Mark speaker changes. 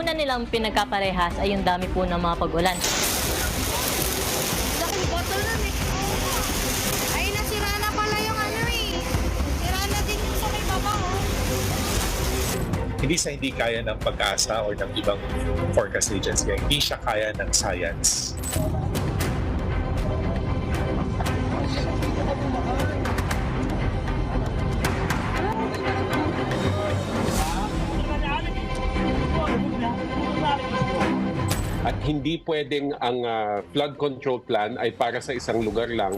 Speaker 1: una nilang pinagkaparehas ay yung dami po ng mga pag-ulan.
Speaker 2: Laking bottle nun eh. Ay, nasira na pala yung ano eh. Sira na din yung sa may baba oh.
Speaker 3: hindi sa hindi kaya ng pag-asa or ng ibang forecast agency. Hindi siya kaya ng science.
Speaker 4: At hindi pwedeng ang ah, flood control plan ay para sa isang lugar lang